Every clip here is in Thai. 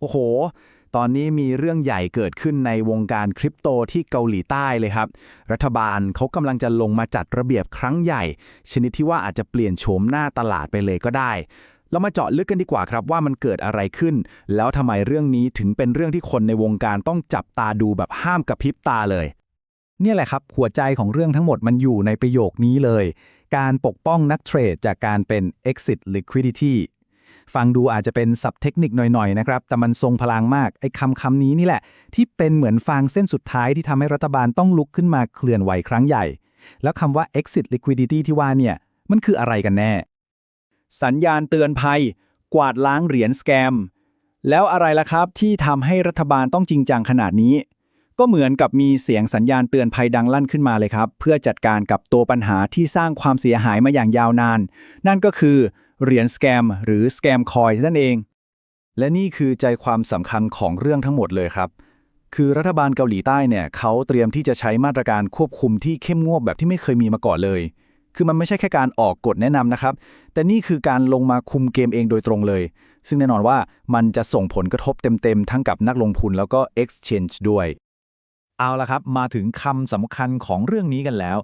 โอ้โห ตอนนี้มีเรื่องใหญ่เกิดขึ้นในวงการคริปโตที่เกาหลีใต้เลยครับ รัฐบาลเขากำลังจะลงมาจัดระเบียบครั้งใหญ่ ชนิดที่ว่าอาจจะเปลี่ยนโฉมหน้าตลาดไปเลยก็ได้ เรามาเจาะลึกกันดีกว่าครับว่ามันเกิดอะไรขึ้น แล้วทำไมเรื่องนี้ถึงเป็นเรื่องที่คนในวงการต้องจับตาดูแบบห้ามกระพริบตาเลยเนี่ยแหละครับ หัวใจของเรื่องทั้งหมดมันอยู่ในประโยคนี้เลย การปกป้องนักเทรดจากการเป็น exit liquidity ฟังดูอาจจะเป็นศัพท์เทคนิคหน่อยๆนะครับ แต่มันทรงพลังมากไอ้คำคำนี้นี่แหละ ที่เป็นเหมือนฟางเส้นสุดท้ายที่ทำให้รัฐบาลต้องลุกขึ้นมาเคลื่อนไหวครั้งใหญ่ แล้วคำว่า exit liquidity ที่ว่าเนี่ยมันคืออะไรกันแน่ สัญญาณเตือนภัย กวาดล้างเหรียญสแกม แล้วอะไรล่ะครับที่ทำให้รัฐบาลต้องจริงจังขนาดนี้ ก็เหมือนกับมีเสียงสัญญาณเตือนภัยดังลั่นขึ้นมาเลยครับ เพื่อจัดการกับตัวปัญหาที่สร้างความเสียหายมาอย่างยาวนาน นั่นก็คือ เหรียญสแกมหรือสแกมคอยนั่นเอง และนี่คือใจความสำคัญของเรื่องทั้งหมดเลยครับ คือรัฐบาลเกาหลีใต้เนี่ยเขาเตรียมที่จะใช้มาตรการควบคุมที่เข้มงวดแบบที่ไม่เคยมีมาก่อนเลย คือมันไม่ใช่แค่การออกกฎแนะนำนะครับ แต่นี่คือการลงมาคุมเกมเองโดยตรงเลย ซึ่งแน่นอนว่ามันจะส่งผลกระทบเต็มๆทั้งกับนักลงทุนแล้วก็ Exchange ด้วยเอาละครับ มาถึงคำสำคัญของเรื่องนี้กันแล้ว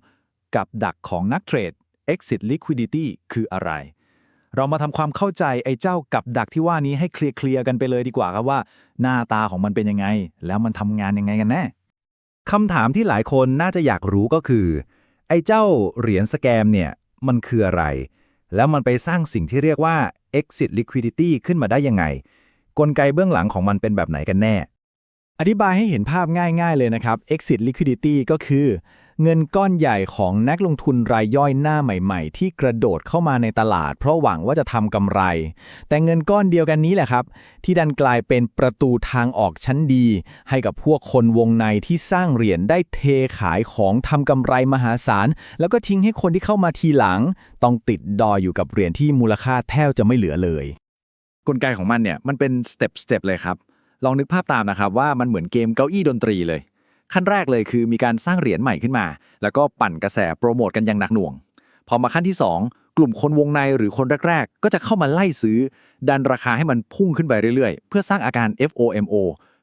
กับดักของนักเทรด exit liquidity คืออะไร เรามาทำความเข้าใจไอ้เจ้ากับดักที่ว่านี้ให้เคลียร์ๆกันไปเลยดีกว่าครับว่า หน้าตาของมันเป็นยังไง แล้วมันทำงานยังไงกันแน่คำถามที่หลายคนน่าจะอยากรู้ก็คือ ไอ้เจ้าเหรียญสแกมเนี่ยมันคืออะไร แล้วมันไปสร้างสิ่งที่เรียกว่า exit liquidity ขึ้นมาได้ยังไง กลไกเบื้องหลังของมันเป็นแบบไหนกันแน่ อธิบายให้เห็นภาพง่ายๆเลยนะครับ exit liquidity ก็คือ เงินก้อนใหญ่ของนักลงทุนรายย่อยหน้าใหม่ ๆ ที่กระโดดเข้ามาในตลาด เพราะหวังว่าจะทำกำไร แต่เงินก้อนเดียวกันนี้แหละครับ ที่ดันกลายเป็นประตูทางออกชั้นดี ให้กับพวกคนวงในที่สร้างเหรียญได้เทขายของทำกำไรมหาศาล แล้วก็ทิ้งให้คนที่เข้ามาทีหลัง ต้องติดดอยอยู่กับเหรียญที่มูลค่าแทบจะไม่เหลือเลย กลไกของมันเนี่ยมันเป็นสเต็ปสเต็ปเลยครับลองนึกภาพตามนะครับว่ามันเหมือนเกมเก้าอี้ดนตรีเลย ขั้นแรกเลยคือมีการสร้างเหรียญใหม่ขึ้นมา แล้วก็ปั่นกระแสโปรโมทกันอย่างหนักหน่วง พอมาขั้นที่ 2 กลุ่มคนวงในหรือคนแรก ๆ ก็จะเข้ามาไล่ซื้อ ดันราคาให้มันพุ่งขึ้นไปเรื่อยๆ เพื่อสร้างอาการ FOMO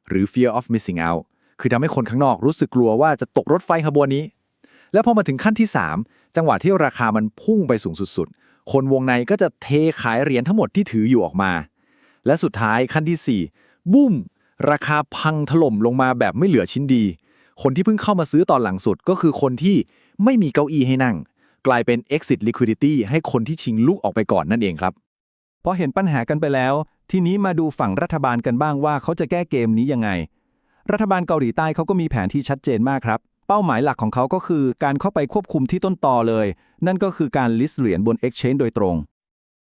หรือ Fear of Missing Out คือทำให้คนข้างนอกรู้สึกกลัวว่าจะตกรถไฟขบวนนี้ แล้วพอมาถึงขั้นที่ 3 จังหวะที่ราคามันพุ่งไปสูงสุดๆ คนวงในก็จะเทขายเหรียญทั้งหมดที่ถืออยู่ออกมา และสุดท้ายขั้นที่ 4บุ้ม ราคาพังถล่มลงมาแบบไม่เหลือชิ้นดี คนที่เพิ่งเข้ามาซื้อตอนหลังสุดก็คือคนที่ไม่มีเก้าอี้ให้นั่ง กลายเป็น exit liquidity ให้คนที่ชิงลูกออกไปก่อนนั่นเองครับ พอเห็นปัญหากันไปแล้ว ทีนี้มาดูฝั่งรัฐบาลกันบ้างว่าเขาจะแก้เกมนี้ยังไง รัฐบาลเกาหลีใต้เขาก็มีแผนที่ชัดเจนมากครับเป้าหมายหลักของเขาก็คือการเข้าไปควบคุมที่ต้นตอเลย นั่นก็คือการ list เหรียญบน exchange โดยตรง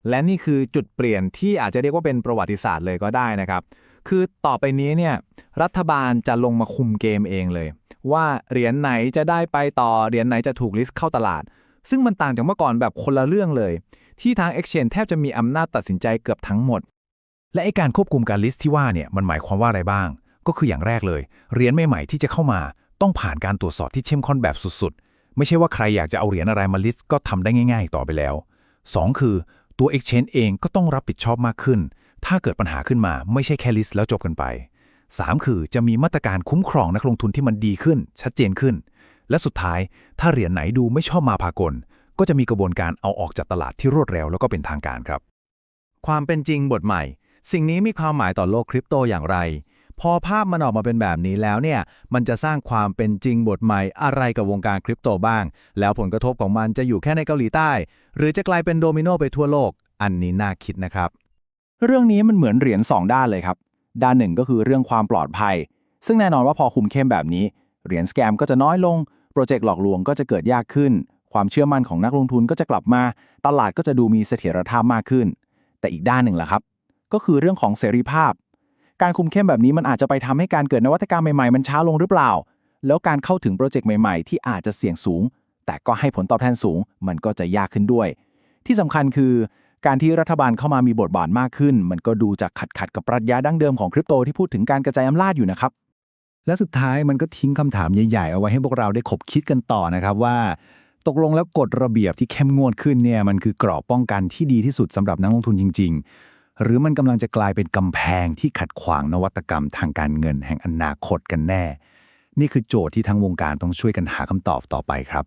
และนี่คือจุดเปลี่ยนที่อาจจะเรียกว่าเป็นประวัติศาสตร์เลยก็ได้นะครับ คือต่อไปนี้เนี่ยรัฐบาลจะลงมาคุมเกมเองเลย ว่าเหรียญไหนจะได้ไปต่อเหรียญไหนจะถูกลิสต์เข้าตลาด ซึ่งมันต่างจากเมื่อก่อนแบบคนละเรื่องเลย ที่ทาง Exchange แทบจะมีอำนาจตัดสินใจเกือบทั้งหมด และไอการควบคุมการลิสต์ที่ว่าเนี่ยมันหมายความว่าอะไรบ้าง ก็คืออย่างแรกเลยเหรียญใหม่ๆที่จะเข้ามาต้องผ่านการตรวจสอบที่เข้มข้นแบบสุดๆ ไม่ใช่ว่าใครอยากจะเอาเหรียญอะไรมาลิสต์ก็ทำได้ง่าย ๆ ต่อไปแล้ว 2 คือตัว Exchange เองก็ต้องรับผิดชอบมากขึ้น ถ้าเกิดปัญหาขึ้นมาไม่ใช่แค่ลิสต์แล้วจบกันไป 3 คือจะมีมาตรการคุ้มครองนักลงทุนที่มันดีขึ้น ชัดเจนขึ้น และสุดท้ายถ้าเหรียญไหนดูไม่ชอบมาพากล ก็จะมีกระบวนการเอาออกจากตลาดที่รวดเร็วแล้วก็เป็นทางการครับ ความเป็นจริงบทใหม่ สิ่งนี้มีความหมายต่อโลกคริปโตอย่างไร พอภาพมันออกมาเป็นแบบนี้แล้วเนี่ยมันจะสร้างความเป็นจริงบทใหม่อะไรกับวงการคริปโตบ้าง แล้วผลกระทบของมันจะอยู่แค่ในเกาหลีใต้ หรือจะกลายเป็นโดมิโนไปทั่วโลก อันนี้น่าคิดนะครับ เรื่องนี้มันเหมือนเหรียญ2ด้านเลยครับ ด้านหนึ่งก็คือเรื่องความปลอดภัย ซึ่งแน่นอนว่าพอคุมเข้มแบบนี้ เหรียญสแกมก็จะน้อยลง โปรเจกต์หลอกลวงก็จะเกิดยากขึ้น ความเชื่อมั่นของนักลงทุนก็จะกลับมา ตลาดก็จะดูมีเสถียรภาพมากขึ้น แต่อีกด้านหนึ่งล่ะครับ ก็คือเรื่องของเสรีภาพ การคุมเข้มแบบนี้มันอาจจะไปทำให้การเกิดนวัตกรรมใหม่ๆ มันช้าลงหรือเปล่า แล้วการเข้าถึงโปรเจกต์ใหม่ๆ ที่อาจจะเสี่ยงสูง แต่ก็ให้ผลตอบแทนสูง มันก็จะยากขึ้นด้วย ที่สำคัญคือ การที่รัฐบาลเข้ามามีบทบาทมากขึ้น มันก็ดูจะขัดขัดกับปรัชญาดั้งเดิมของคริปโตที่พูดถึงการกระจายอำนาจอยู่นะครับ และสุดท้ายมันก็ทิ้งคำถามใหญ่ๆ เอาไว้ให้พวกเราได้ขบคิดกันต่อนะครับว่า ตกลงแล้วกฎระเบียบที่เข้มงวดขึ้นเนี่ยมันคือกรอบป้องกันที่ดีที่สุดสำหรับนักลงทุนจริง ๆ หรือมันกำลังจะกลายเป็นกำแพงที่ขัดขวางนวัตกรรมทางการเงินแห่งอนาคตกันแน่ นี่คือโจทย์ที่ทั้งวงการต้องช่วยกันหาคำตอบต่อไปครับ